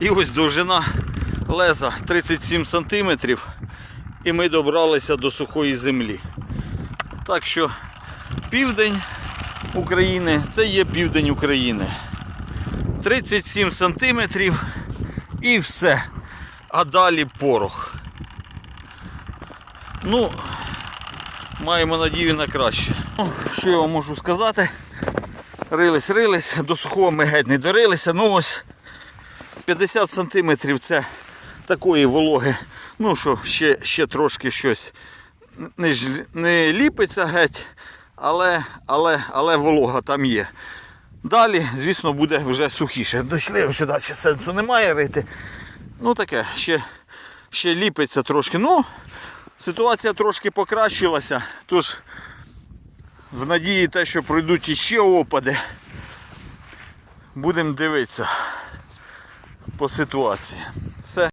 І ось довжина леза 37 см. І ми добралися до сухої землі. Так що південь України це є південь України. 37 см і все. А далі порох. Ну, маємо надію на краще. Ну, Що я вам можу сказати? Рились, рились, до сухого ми геть не дорилися. Ну ось 50 сантиметрів це такої вологи. Ну що, ще, ще трошки щось не, не ліпиться геть, але, але, але волога там є. Далі, звісно, буде вже сухіше. Дійшли вже далі сенсу немає рити. Ну таке, ще, ще ліпиться трошки. Ну, ситуація трошки покращилася. Тож в надії те, що пройдуть іще опади. Будемо дивитися по ситуації.